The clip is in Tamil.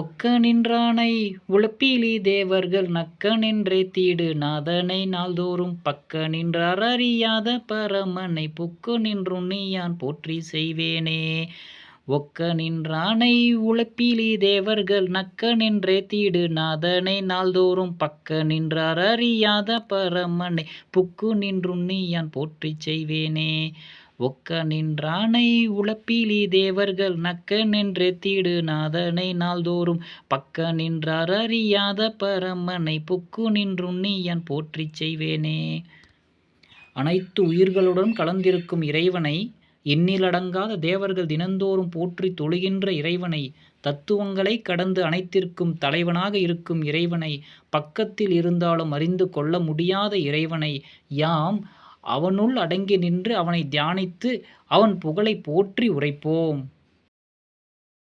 ஒக்க நின்றானை உழப்பிலி தேவர்கள் நக்க நின்றே தீடு. நாதனை நாள்தோறும் பக்க நின்றார் அறியாத பரமனை புக்கு நின்றுண்ணியான் போற்றி செய்வேனே. ஒக்க நின்றானை உழப்பிலி தேவர்கள் நக்க நின்றே தீடு. நாதனை நாள்தோறும் பக்க நின்றார் அறியாத பரமனை புக்கு நின்றுண்ணியான் போற்றி செய்வேனே. ஒக்க நின்றானை உழப்பிலி தேவர்கள் நக்க நின்றே தீடு நாதனை நாள்தோறும். பக்க நின்றார் அறியாத பரமனை புக்கு நின்றுண்ணியான் போற்றிச் செய்வேனே. அனைத்து உயிர்களுடன் கலந்திருக்கும் இறைவனை எண்ணிலடங்காத தேவர்கள் தினந்தோறும் போற்றி தொழுகின்ற இறைவனை தத்துவங்களை கடந்து அனைத்திற்கும் தலைவனாக இருக்கும் இறைவனை பக்கத்தில் இருந்தாலும் அறிந்து கொள்ள முடியாத இறைவனை யாம் அவனுள் அடங்கி நின்று அவனை தியானித்து அவன் புகழை போற்றி உரைப்போம்.